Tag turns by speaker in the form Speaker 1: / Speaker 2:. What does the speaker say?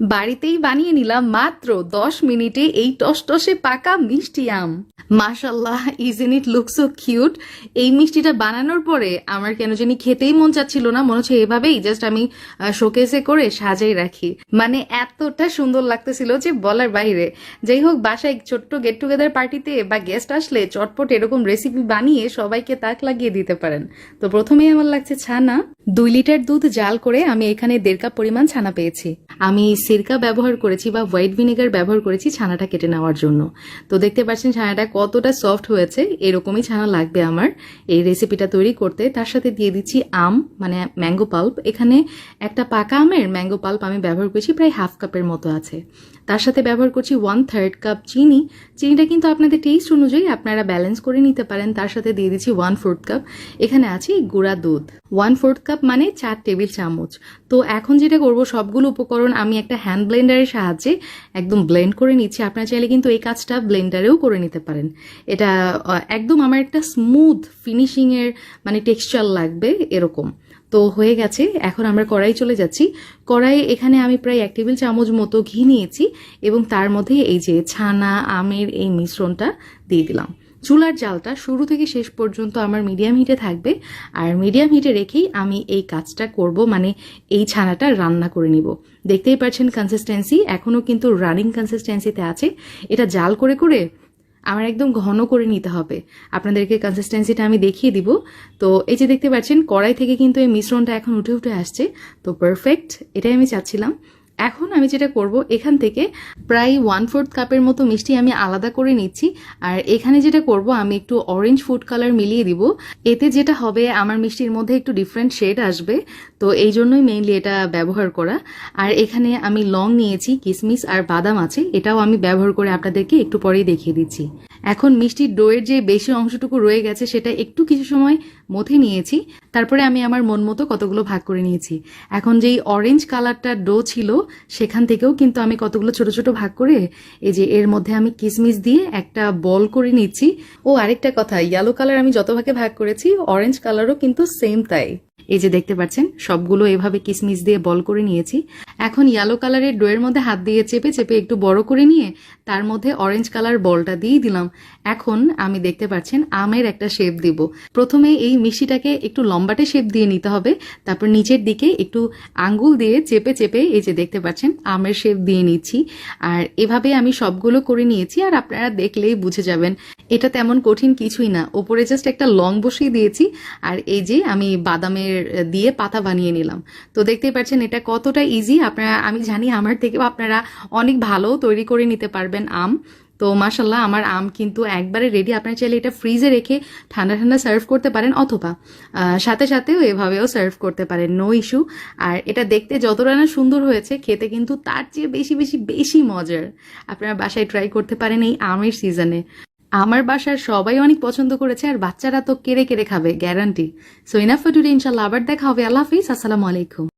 Speaker 1: বাড়িতেই বানিয়ে নিলাম মাত্র দশ মিনিটে এই টসটসে পাকা মিষ্টি আম। মাশাল্লাহ isn't it look so cute এই মিষ্টিটা বানানোর পরে আমার কেন জানি খেতেই মন চাচ্ছিল না, মনে হচ্ছে এভাবেই জাস্ট আমি শোকেসে করে সাজাই রাখি। মানে এতটা সুন্দর লাগতেছিল যে বলার বাইরে। যাই হোক, বাসায় ছোট্ট গেট টুগেদার পার্টিতে বা গেস্ট আসলে চটপট এরকম রেসিপি বানিয়ে সবাইকে তাক লাগিয়ে দিতে পারেন। তো প্রথমেই আমার লাগছে ছানা। দুই লিটার দুধ জাল করে আমি এখানে দেড় কাপ পরিমাণ ছানা পেয়েছি। আমি সিরকা ব্যবহার করেছি বা হোয়াইট ভিনেগার ব্যবহার করেছি ছানাটা কেটে নেওয়ার জন্য। তো দেখতে পাচ্ছেন ছানাটা কতটা সফট হয়েছে, এরকমই ছানা লাগবে আমার। এই রেসিপিটা তৈরি করতে তার সাথে দিয়ে দিচ্ছি আম মানে ম্যাঙ্গো পাল্প এখানে একটা পাকা আমের ম্যাঙ্গো পাল্প আমি ব্যবহার করেছি প্রায় হাফ কাপের মতো আছে। তার সাথে ব্যবহার করছি ওয়ান থার্ড কাপ চিনি। চিনিটা কিন্তু আপনাদের টেস্ট অনুযায়ী আপনারা ব্যালেন্স করে নিতে পারেন। তার সাথে দিয়ে দিচ্ছি ওয়ান ফোর্থ কাপ এখানে আছে গুঁড়া দুধ। ওয়ান ফোর্থ কাপ মানে চার টেবিল চামচ। তো এখন যেটা করব, সবগুলো উপকরণ আমি একটা হ্যান্ড ব্লেন্ডারের সাহায্যে একদম ব্লেন্ড করে নিচ্ছি। আপনারা চাইলে কিন্তু এই কাজটা ব্লেন্ডারেও করে নিতে পারেন। এটা একদম আমার একটা স্মুথ ফিনিশিংয়ের মানে টেক্সচার লাগবে এরকম। তো হয়ে গেছে, এখন আমরা কড়াই চলে যাচ্ছি। কড়াই এখানে আমি প্রায় এক টেবিল চামচ মতো ঘি নিয়েছি এবং তার মধ্যে এই যে ছানা, আমের এই মিশ্রণটা দিয়ে দিলাম। চুলার জালটা শুরু থেকে শেষ পর্যন্ত আমার মিডিয়াম হিটে থাকবে। আর মিডিয়াম হিটে রেখেই আমি এই কাজটা করব মানে এই ছানাটা রান্না করে নিব। দেখতেই পাচ্ছেন কনসিস্টেন্সি এখনও কিন্তু রানিং কনসিস্টেন্সিতে আছে। এটা জাল করে করে আমার একদম ঘন করে নিতে হবে। আপনাদেরকে কনসিস্টেন্সিটা আমি দেখিয়ে দিব। তো এই যে দেখতে পাচ্ছেন, কড়াই থেকে কিন্তু এই মিশ্রণটা এখন উঠে উঠে আসছে। তো পারফেক্ট এটাই আমি চাচ্ছিলাম। এখন আমি যেটা করব, এখান থেকে প্রায় ওয়ান ফোর্থ কাপের মতো মিষ্টি আমি আলাদা করে নিচ্ছি। আর এখানে যেটা করব, আমি একটু অরেঞ্জ ফুড কালার মিলিয়ে দিব। এতে যেটা হবে, আমার মিষ্টির মধ্যে একটু ডিফারেন্ট শেড আসবে। তো এই জন্যই মেইনলি এটা ব্যবহার করা। আর এখানে আমি লং নিয়েছি, কিসমিস আর বাদাম আছে। এটাও আমি ব্যবহার করে আপনাদেরকে একটু পরেই দেখিয়ে দিচ্ছি। এখন মিষ্টির ডোয়ের যে বেশি অংশটুকু রয়ে গেছে, সেটা একটু কিছু সময় মথে নিয়েছি। তারপরে আমি আমার মন মতো কতগুলো ভাগ করে নিয়েছি। এখন যেই অরেঞ্জ কালারটা ডো ছিল সেখান থেকেও কিন্তু আমি কতগুলো ছোট ছোট ভাগ করে এই যে এর মধ্যে আমি কিসমিস দিয়ে একটা বল করে নিচ্ছি। ও আরেকটা কথা ইয়েলো কালার আমি যত ভাগে ভাগ করেছি অরেঞ্জ কালারও কিন্তু সেম তাই। এই যে দেখতে পাচ্ছেন, সবগুলো এভাবে কিসমিস দিয়ে বল করে নিয়েছি। এখন ইয়েলো কালারের ডোয়ের মধ্যে হাত দিয়ে চেপে চেপে একটু বড় করে নিয়ে তার মধ্যে অরেঞ্জ কালার বলটা দিয়ে দিলাম। এখন আমি দেখতে পাচ্ছেন, আমের একটা শেপ দিব। প্রথমে এই মিষ্টিটাকে একটু লম্বাটে শেপ দিয়ে নিতে হবে। তারপর নিচের দিকে একটু আঙ্গুল দিয়ে চেপে চেপে এই যে দেখতে পাচ্ছেন, আমের শেপ দিয়ে নিচ্ছি। আর এভাবে আমি সবগুলো করে নিয়েছি আর আপনারা দেখলেই বুঝে যাবেন। এটা তেমন কঠিন কিছুই না। ওপরে জাস্ট একটা লং বসিয়ে দিয়েছি। আর এই যে আমি বাদামের দিয়ে পাতা বানিয়ে নিলাম। তো দেখতেই পাচ্ছেন, এটা কতটা ইজি আপনারা, আমি জানি আমার থেকেও আপনারা অনেক ভালো তৈরি করে নিতে পারবেন আম। তো মাসাল্লাহ আমার আম কিন্তু একবারে রেডি আপনারা চাইলে এটা ফ্রিজে রেখে ঠান্ডা ঠান্ডা সার্ভ করতে পারেন, অথবা সাথে সাথেও এভাবেও সার্ভ করতে পারেন নো ইস্যু আর এটা দেখতে যতটা না সুন্দর হয়েছে, খেতে কিন্তু তার চেয়ে বেশি বেশি বেশি মজার। আপনারা বাসায় ট্রাই করতে পারেন এই আমের সিজনে আমার বাসার সবাই অনেক পছন্দ করেছে আর বাচ্চারা তো কেড়ে কেড়ে খাবে গ্যারান্টি সো ইনাফ টুডে ইনশাল্লাহ আবার দেখা হবে। আল্লাহ হাফিজ, আসসালামু আলাইকুম।